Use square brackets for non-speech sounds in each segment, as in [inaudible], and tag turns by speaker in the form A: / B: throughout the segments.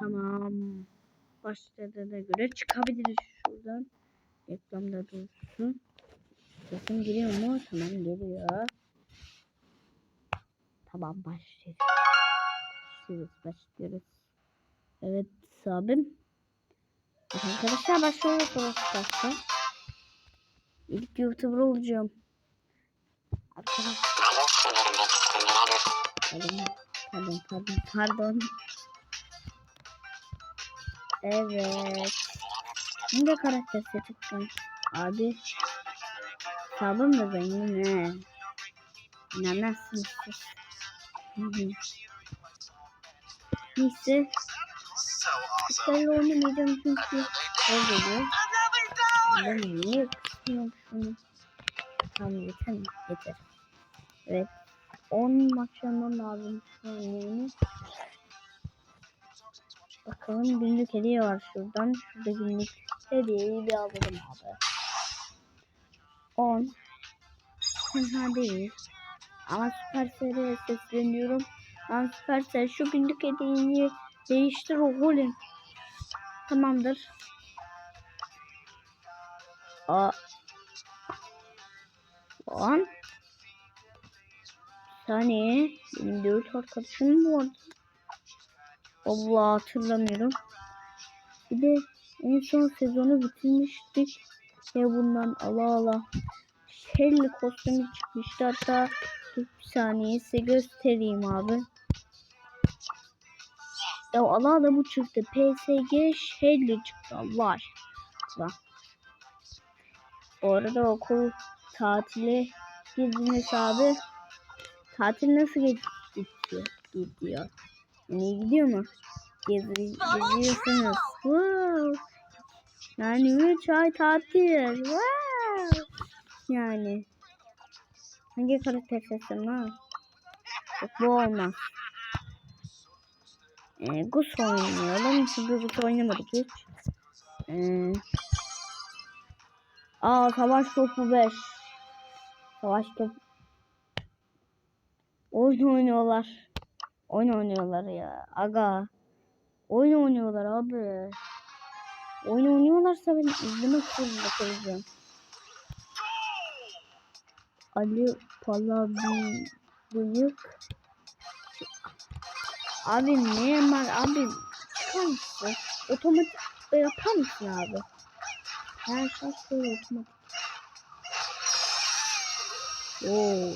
A: Tamam. Başladığına göre çıkabiliriz şuradan. Reklamda dursun. Sesim geliyor mu? Tamam geliyor. Tamam başlıyoruz. Başlıyoruz başlıyoruz. Evet abim. Arkadaşlar başlıyoruz arkadaşlar. İlk YouTuber olacağım. Arkadaşlar. Pardon, pardon, pardon, pardon. Evet. Şimdi karakter seçtim. Abi. Sabun da zengin he. Hı. Neyse. Kısalı oynamayacağım çünkü. Geliyor. Ben niye kısmıyorum şunu? Tamam yeter mi? Yeter. Evet. 10 maç lazım yani. Bakalım günlük hediye var şuradan. Şurada günlük hediyeyi bir alalım abi. 10. Fena değil. Ama Supercell'e sesleniyorum. Lan Supercell şu günlük hediyeyi değiştir oğlum. Tamamdır. Aa. 10. saniye. Benim 4 arkadaşım mı vardı? Allah hatırlamıyorum. Bir de en son sezonu bitirmiştik. Ya bundan Allah Allah. Shelly kostümü çıkmıştı. Hatta bir saniye size göstereyim abi. Ya Allah Allah bu çıktı. PSG Shelly çıktı. Allah aşkına. Bu arada okul tatile girdiniz abi. Tatil nasıl gidiyor? Gidiyor. Ne gidiyor mu? Gezi, geziyorsunuz. Wow. Yani 3 ay tatil. Wow. Yani. Hangi karakter ha? Yok bu olmaz. Ee, Gus oynayalım. Çünkü Gus oynamadık hiç. Ee, aa savaş topu 5. Savaş topu. Oyun oynuyorlar. Oyun oynuyorlar ya. Aga. Oyun oynuyorlar abi. Oyun oynuyorlarsa ben izlemek zorunda kalacağım. Ali Palabi bıyık. Abi ne var abi? Çıkar mısın? Otomatik yapar mısın abi? Her şey böyle otomatik. Oo.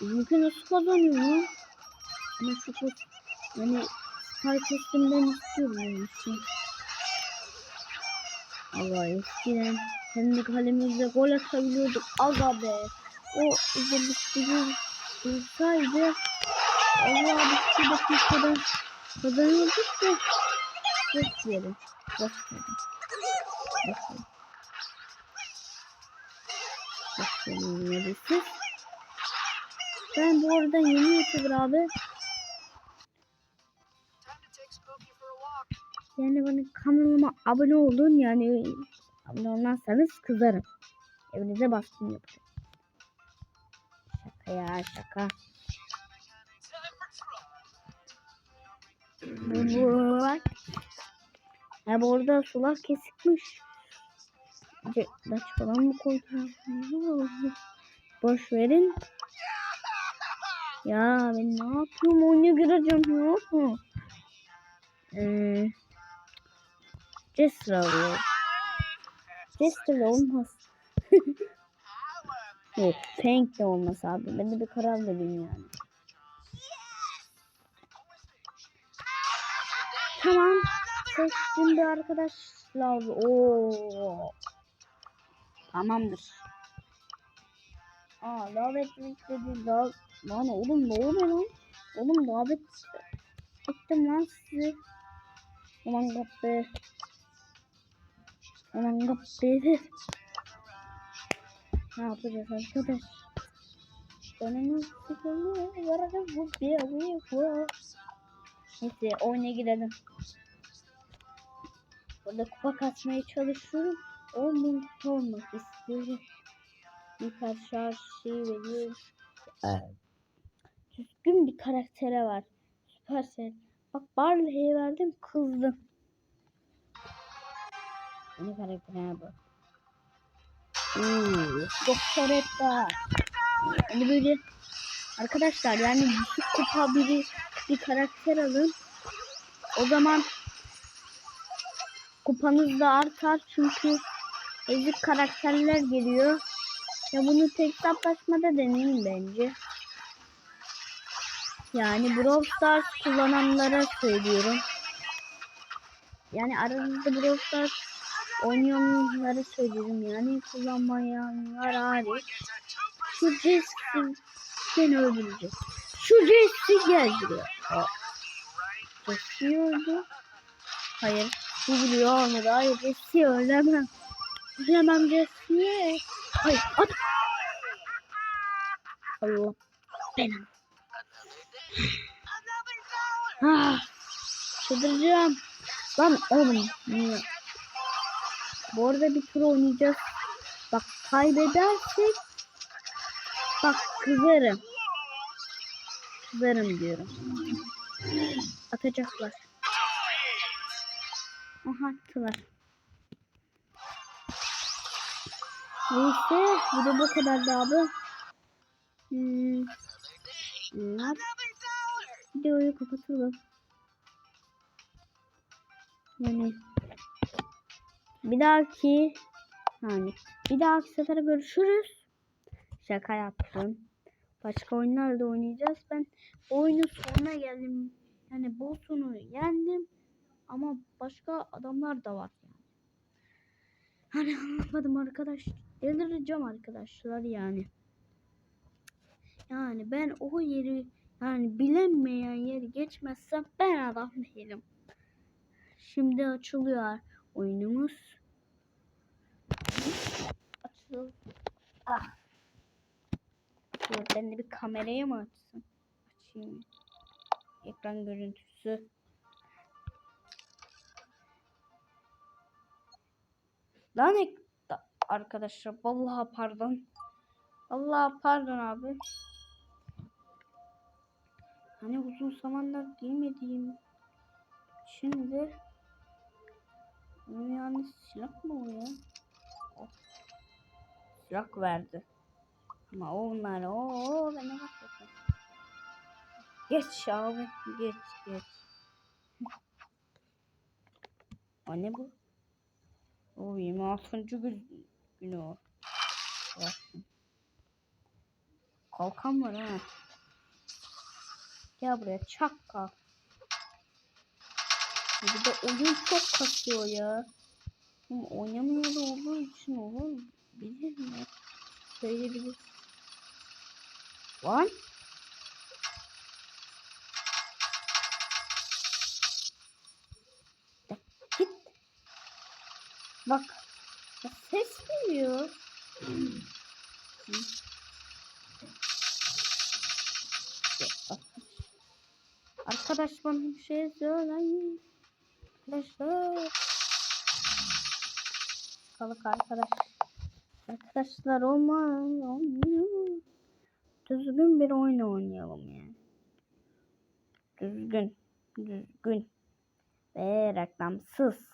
A: Bizimki nasıl kazanıyor? Kos yani spy kostümden istiyorum onun için. Allah eskiden kendi kalemizle gol atabiliyorduk. Aga be. O özellikleri dursaydı Allah bir iki dakikada kazanıyorduk da boş verin. Boş verin. Boş verin. Boş verin? Ben bu arada yeni YouTuber abi. Yani bana kanalıma abone olun yani abone olmazsanız kızarım. Evinize baskın yapacağım. Şaka ya şaka. Bak. Ya bu arada sular kesikmiş. Daç falan mı koydular? Boş verin. Ya ben ne yapıyorum oyuna gireceğim yok mu? Ee, Jester alıyor. Jester de olmaz. [laughs] Yok Fang de olmaz abi. Ben de bir karar vereyim yani. Tamam. Seçtim bir arkadaşlar. Oo. Tamamdır. Aa davet dedi. Dav lan oğlum ne oluyor lan? Oğlum davet ettim lan sizi. Aman kapı. Aman kapı. Ne yapacağız arkadaş? Nasıl geliyor? Yarada bu bir bu. Neyse oyuna girelim. Burada kupa kasmaya çalışıyorum. 10 bin kupa olmak istiyorum. Birkaç şarj şey veriyor. Düzgün bir karaktere var. Süpersel. Bak Barley'e verdim kızdı. Yeni karakterine bak. Oo, Doktor Edgar. Hani böyle arkadaşlar yani düşük kupa biri bir karakter alın. O zaman kupanız da artar çünkü ezik karakterler geliyor. Ya bunu tek hesaplaşmada deneyin bence. Yani Brawl Stars kullananlara söylüyorum. Yani aranızda Brawl Stars oynayanlara söylüyorum yani kullanmayanlar hariç. Şu Jesse'i seni öldürecek. Şu Jesse gel buraya. Aa, Jesse öldü. Hayır. Bu biliyor olmadı. Hayır Jesse ölemem. Ölemem Jesse'ye. Hayır at. Allah. Benim. Ah, çıldıracağım. Lan oğlum. niye? Bu arada bir tur oynayacağız. Bak kaybedersek bak kızarım. Kızarım diyorum. Atacaklar. Aha attılar. Neyse bu da bu kadardı abi. Hmm. Videoyu kapatalım. Yani bir dahaki yani bir dahaki sefere görüşürüz. Şaka yaptım. Başka oyunlarda oynayacağız. Ben oyunun sonuna geldim. Yani boss'unu yendim. Ama başka adamlar da var yani. Hani anlamadım arkadaş. Delireceğim arkadaşlar yani. Yani ben o yeri yani bilinmeyen yeri geçmezsem ben adam değilim. Şimdi açılıyor oyunumuz. Açıl. Ah. Dur ben de bir kamerayı mı açsam? Açayım. Ekran görüntüsü. Lan ek da- arkadaşlar vallahi pardon. Allah pardon abi. Hani uzun zamanlar giymediğim şimdi yani silah mı o ya? Oh. Silah verdi. Ama onlar o ben ne yapacağım? Geç abi geç geç. o ne bu? O 26. gün günü o. Baksın. Kalkan var ha. Gel buraya çak kalk. Bir de oyun çok kasıyor ya. Ama oynamıyor olduğu için olur. Bilir mi? Söyleyebilir. Lan. Git. Bak. Ya ses geliyor. Arkadaş bana bir şey söyleyin. Arkadaşlar. Kalık arkadaş. Arkadaşlar olmaz. Olmuyor. Düzgün bir oyun oynayalım yani. Düzgün. Düzgün. Ve reklamsız.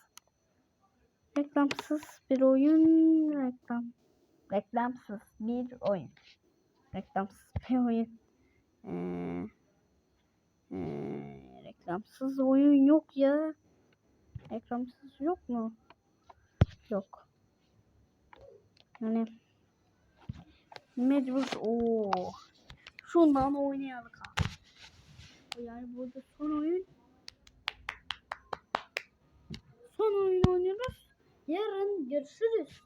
A: Reklamsız bir oyun. Reklam. Reklamsız bir oyun. Reklamsız bir oyun. Ee, ee, reklamsız oyun yok ya. Reklamsız yok mu? Yok. Yani mecbur o şundan oynayalım. Yani burada son oyun son oyun oynuyoruz. Yarın görüşürüz.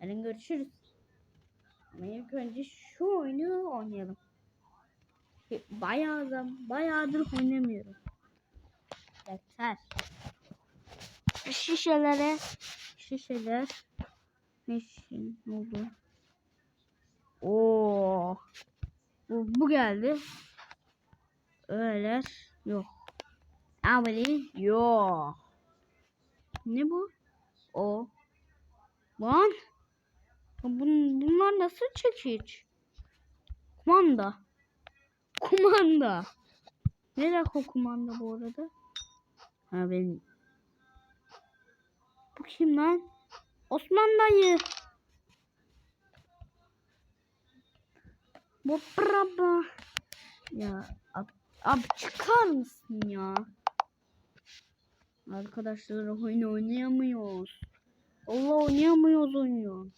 A: Yarın görüşürüz. Ama ilk önce şu oyunu oynayalım. Bayağı da bayağıdır oynamıyorum. Yeter. Şişelere şişeler ne şişe ne oldu? Oo. Bu, bu geldi. Öğeler yok. Abone yok. Ne bu? O. Lan. Bun, bunlar nasıl çekiç? Kumanda. Kumanda. Nerede o kumanda bu arada? Ha ben. Bu kim lan? Osman dayı. Bu braba. Ya abi, abi çıkar mısın ya? Arkadaşlar oyun oynayamıyoruz. Allah oynayamıyoruz oyunu.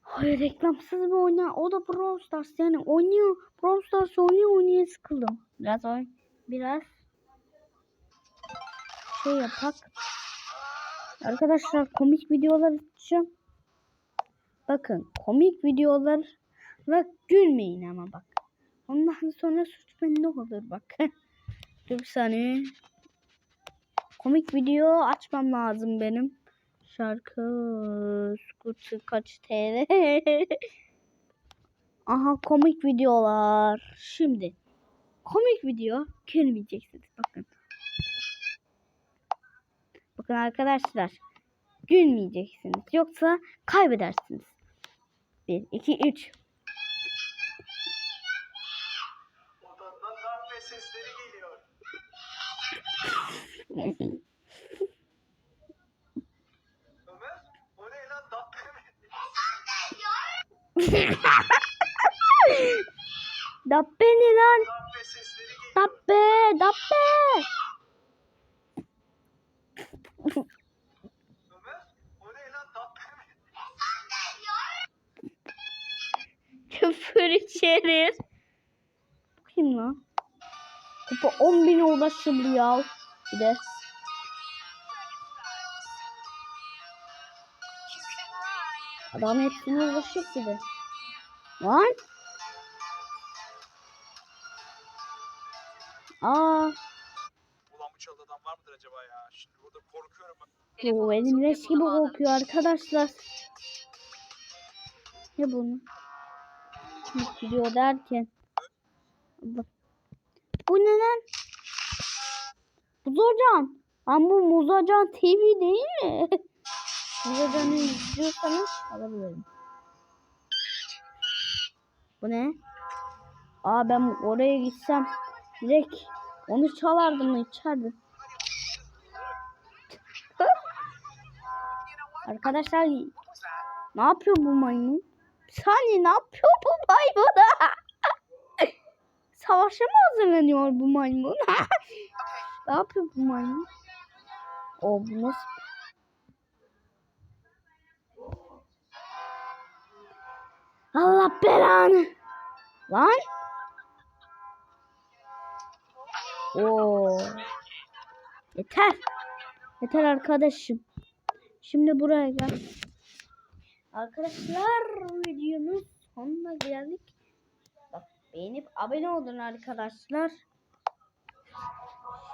A: Hayır reklamsız bir oyna. O da Brawl Stars yani oynuyor. Brawl Stars oynuyor oynaya sıkıldım. Biraz oyun. Biraz şey yapak. Arkadaşlar komik videolar açacağım. Bakın komik videolarla gülmeyin ama bak. Ondan sonra suç bende olur bak. [laughs] Dur bir saniye. Komik video açmam lazım benim. Şarkı Scooter kaç TL? [laughs] Aha komik videolar. Şimdi komik video gülmeyeceksiniz bakın. Bakın arkadaşlar gülmeyeceksiniz. Yoksa kaybedersiniz. 1, 2, 3.
B: Odandan darbe sesleri geliyor. Ömer, o ne lan darbe mi?
A: Dabbe ne lan? Dabbe, dabbe.
B: Ömer, o ne lan darbe mi?
A: Küfür içerir. Kim lan? Kupa 10 bine ulaşıldı ya. Bir de. Adam hepsine ulaşır bir de. Lan. Aa,
B: Çalıda adam var mıdır acaba ya? Şimdi burada korkuyorum bak.
A: bu benim leş gibi kokuyor arkadaşlar. Ne bunu? Gidiyor derken. Allah. Bu ne lan? Muzacan. Ama bu Muzacan TV değil mi? [laughs] Muzacan'ı izliyorsanız alabilirim. Bu ne? Aa ben oraya gitsem direkt onu çalardım içerdim. Arkadaşlar ne yapıyor bu maymun? Bir saniye ne yapıyor bu maymun? [laughs] Savaşa mı hazırlanıyor bu maymun? [laughs] ne yapıyor bu maymun? O bu nasıl? Allah belanı. Lan. Oo. Yeter. Yeter arkadaşım. Şimdi buraya gel. Arkadaşlar videonun sonuna geldik. Bak beğenip abone olun arkadaşlar.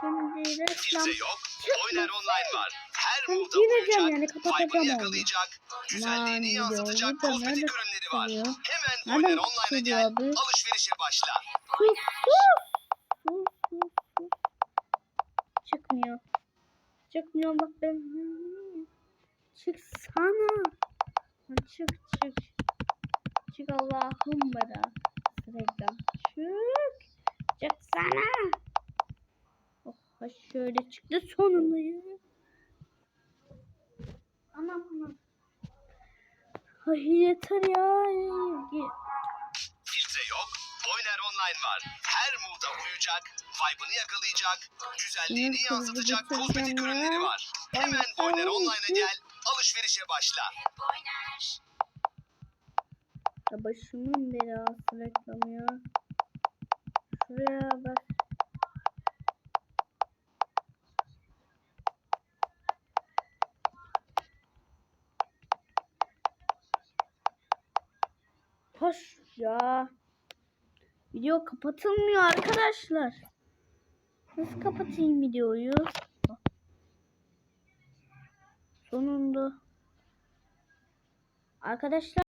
A: Şimdi reklam
C: Kimse yok. Oynar online var. Her moda uyacak.
A: yani, kapatacağım
C: Vibe'ını yakalayacak. Güzelliğini yansıtacak kozmetik ürünleri var. Hemen Oynar online'a gel. Alışverişe başla.
A: sus. Sus Çıkmıyor. Çıkmıyor bak ben. Çıksana. Çık çık. Çık Allah'ım bana. Reklam. Çık. Çıksana. Oh şöyle çıktı sonunda ya. Anam anam. Ay yeter ya.
C: Oynar online var. Her moda uyacak. Vibe'ını yakalayacak. Güzelliğini yansıtacak kozmetik ürünleri var. Hemen
A: sana
C: online'a gel. Alışverişe başla.
A: Ya başımın belası reklam ya. Şuraya bak. Hoş ya. Video kapatılmıyor arkadaşlar. Nasıl kapatayım videoyu? Sonunda. Arkadaşlar